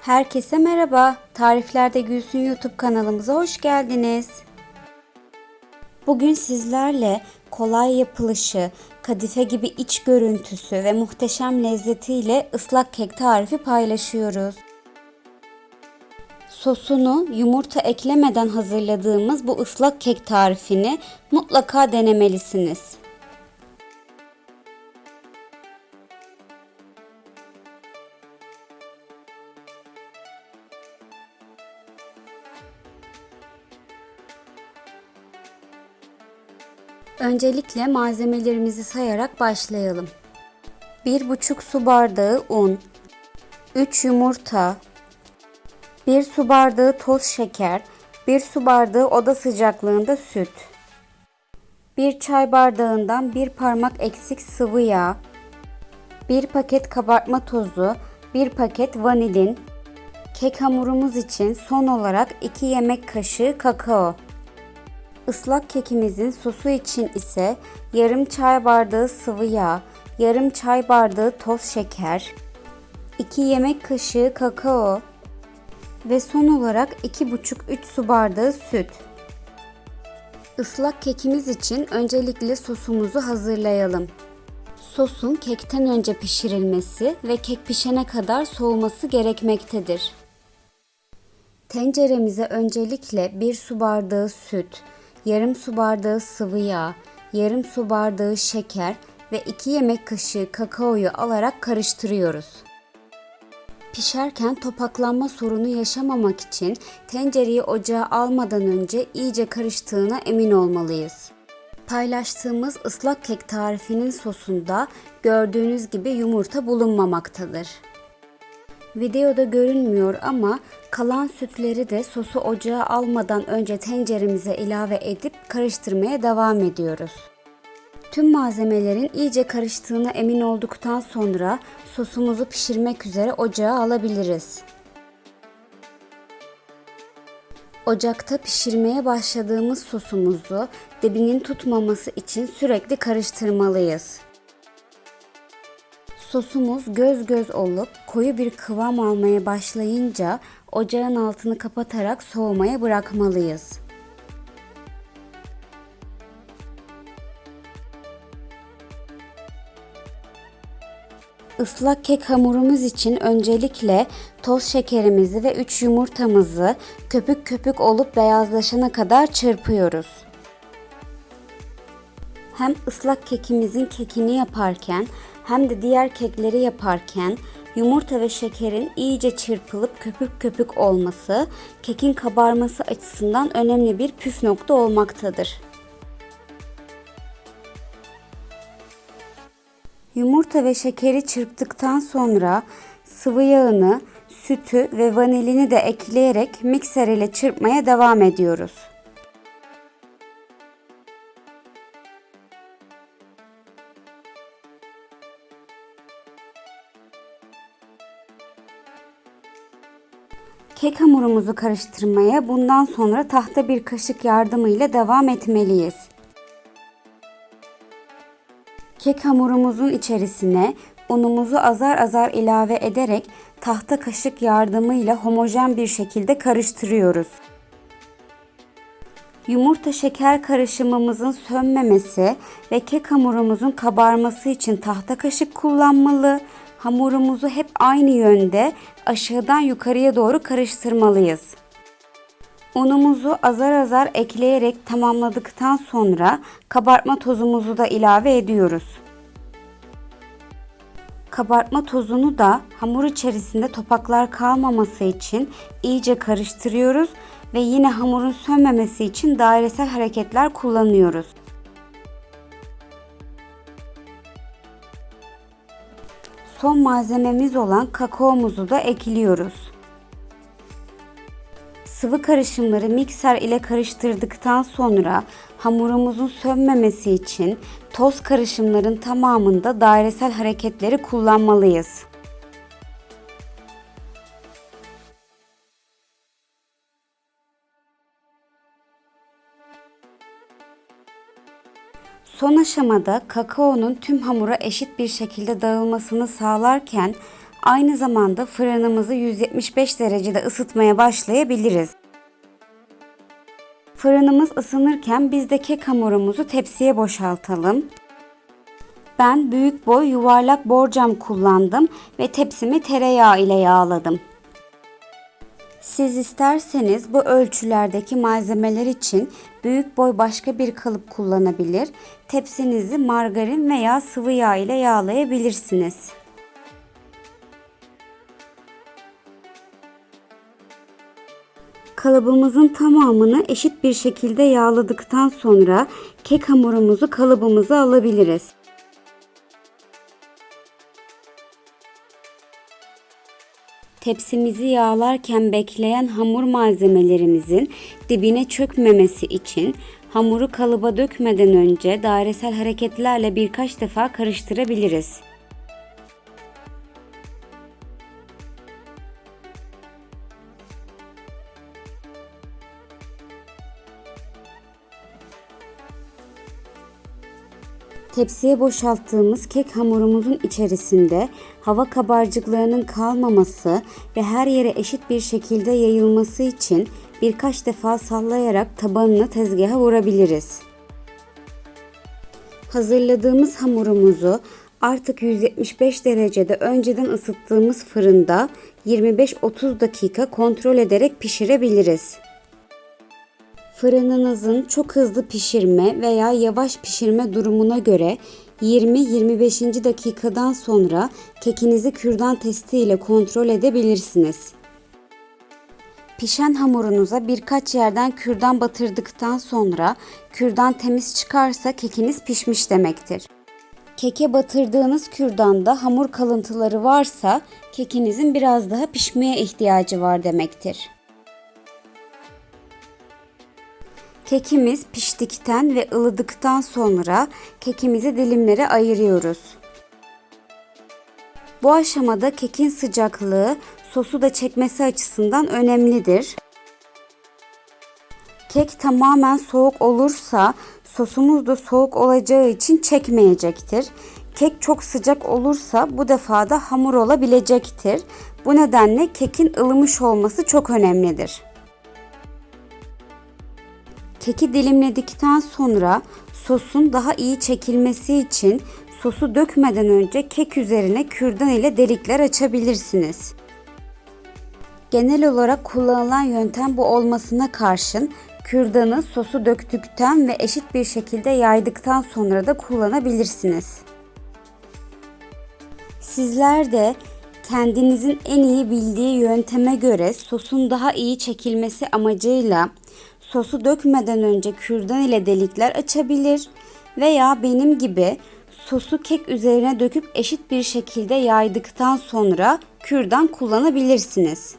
Herkese merhaba. Tariflerde Gülsün YouTube kanalımıza hoş geldiniz. Bugün sizlerle kolay yapılışı, kadife gibi iç görüntüsü ve muhteşem lezzetiyle ıslak kek tarifi paylaşıyoruz. Sosunu yumurta eklemeden hazırladığımız bu ıslak kek tarifini mutlaka denemelisiniz. Öncelikle malzemelerimizi sayarak başlayalım. 1,5 su bardağı un, 3 yumurta, 1 su bardağı toz şeker, 1 su bardağı oda sıcaklığında süt, 1 çay bardağından 1 parmak eksik sıvı yağ, 1 paket kabartma tozu, 1 paket vanilin, kek hamurumuz için son olarak 2 yemek kaşığı kakao. Islak kekimizin sosu için ise yarım çay bardağı sıvı yağ, yarım çay bardağı toz şeker, 2 yemek kaşığı kakao ve son olarak 2,5-3 su bardağı süt. Islak kekimiz için öncelikle sosumuzu hazırlayalım. Sosun kekten önce pişirilmesi ve kek pişene kadar soğuması gerekmektedir. Tenceremize öncelikle 1 su bardağı süt, yarım su bardağı sıvı yağ, yarım su bardağı şeker ve 2 yemek kaşığı kakaoyu alarak karıştırıyoruz. Pişerken topaklanma sorunu yaşamamak için tencereyi ocağa almadan önce iyice karıştığına emin olmalıyız. Paylaştığımız ıslak kek tarifinin sosunda gördüğünüz gibi yumurta bulunmamaktadır. Videoda görünmüyor ama kalan sütleri de sosu ocağa almadan önce tenceremize ilave edip karıştırmaya devam ediyoruz. Tüm malzemelerin iyice karıştığına emin olduktan sonra sosumuzu pişirmek üzere ocağa alabiliriz. Ocakta pişirmeye başladığımız sosumuzu dibinin tutmaması için sürekli karıştırmalıyız. Sosumuz göz göz olup koyu bir kıvam almaya başlayınca ocağın altını kapatarak soğumaya bırakmalıyız. Islak kek hamurumuz için öncelikle toz şekerimizi ve 3 yumurtamızı köpük köpük olup beyazlaşana kadar çırpıyoruz. Hem ıslak kekimizin kekini yaparken hem de diğer kekleri yaparken yumurta ve şekerin iyice çırpılıp köpük köpük olması kekin kabarması açısından önemli bir püf nokta olmaktadır. Yumurta ve şekeri çırptıktan sonra sıvı yağını, sütü ve vanilini de ekleyerek mikser ile çırpmaya devam ediyoruz. Kek hamurumuzu karıştırmaya bundan sonra tahta bir kaşık yardımıyla devam etmeliyiz. Kek hamurumuzun içerisine unumuzu azar azar ilave ederek tahta kaşık yardımıyla homojen bir şekilde karıştırıyoruz. Yumurta şeker karışımımızın sönmemesi ve kek hamurumuzun kabarması için tahta kaşık kullanmalı. Hamurumuzu hep aynı yönde aşağıdan yukarıya doğru karıştırmalıyız. Unumuzu azar azar ekleyerek tamamladıktan sonra kabartma tozumuzu da ilave ediyoruz. Kabartma tozunu da hamur içerisinde topaklar kalmaması için iyice karıştırıyoruz ve yine hamurun sönmemesi için dairesel hareketler kullanıyoruz. Son malzememiz olan kakaomuzu da ekliyoruz. Sıvı karışımları mikser ile karıştırdıktan sonra hamurumuzun sönmemesi için toz karışımların tamamında dairesel hareketleri kullanmalıyız. Son aşamada kakaonun tüm hamura eşit bir şekilde dağılmasını sağlarken Aynı zamanda fırınımızı 175 derecede ısıtmaya başlayabiliriz. Fırınımız ısınırken biz de kek hamurumuzu tepsiye boşaltalım. Ben büyük boy yuvarlak borcam kullandım ve tepsimi tereyağı ile yağladım. Siz isterseniz bu ölçülerdeki malzemeler için büyük boy başka bir kalıp kullanabilir, tepsinizi margarin veya sıvı yağ ile yağlayabilirsiniz. Kalıbımızın tamamını eşit bir şekilde yağladıktan sonra kek hamurumuzu kalıbımıza alabiliriz. Tepsimizi yağlarken bekleyen hamur malzemelerimizin dibine çökmemesi için hamuru kalıba dökmeden önce dairesel hareketlerle birkaç defa karıştırabiliriz. Tepsiye boşalttığımız kek hamurumuzun içerisinde hava kabarcıklarının kalmaması ve her yere eşit bir şekilde yayılması için birkaç defa sallayarak tabanını tezgaha vurabiliriz. Hazırladığımız hamurumuzu artık 175 derecede önceden ısıttığımız fırında 25-30 dakika kontrol ederek pişirebiliriz. Fırınınızın çok hızlı pişirme veya yavaş pişirme durumuna göre 20-25. dakikadan sonra kekinizi kürdan testi ile kontrol edebilirsiniz. Pişen hamurunuza birkaç yerden kürdan batırdıktan sonra kürdan temiz çıkarsa kekiniz pişmiş demektir. Keke batırdığınız kürdanda hamur kalıntıları varsa kekinizin biraz daha pişmeye ihtiyacı var demektir. Kekimiz piştikten ve ılıdıktan sonra kekimizi dilimlere ayırıyoruz. Bu aşamada kekin sıcaklığı sosu da çekmesi açısından önemlidir. Kek tamamen soğuk olursa sosumuz da soğuk olacağı için çekmeyecektir. Kek çok sıcak olursa bu defa da hamur olabilecektir. Bu nedenle kekin ılımış olması çok önemlidir. Keki dilimledikten sonra sosun daha iyi çekilmesi için sosu dökmeden önce kek üzerine kürdan ile delikler açabilirsiniz. Genel olarak kullanılan yöntem bu olmasına karşın kürdanı sosu döktükten ve eşit bir şekilde yaydıktan sonra da kullanabilirsiniz. Sizler de kendinizin en iyi bildiği yönteme göre sosun daha iyi çekilmesi amacıyla sosu dökmeden önce kürdan ile delikler açabilir veya benim gibi sosu kek üzerine döküp eşit bir şekilde yaydıktan sonra kürdan kullanabilirsiniz.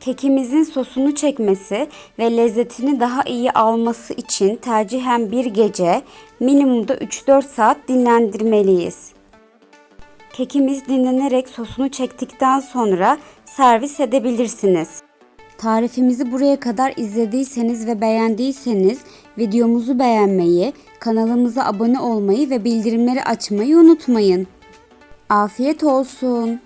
Kekimizin sosunu çekmesi ve lezzetini daha iyi alması için tercihen bir gece minimumda 3-4 saat dinlendirmeliyiz. Kekimiz dinlenerek sosunu çektikten sonra servis edebilirsiniz. Tarifimizi buraya kadar izlediyseniz ve beğendiyseniz videomuzu beğenmeyi, kanalımıza abone olmayı ve bildirimleri açmayı unutmayın. Afiyet olsun.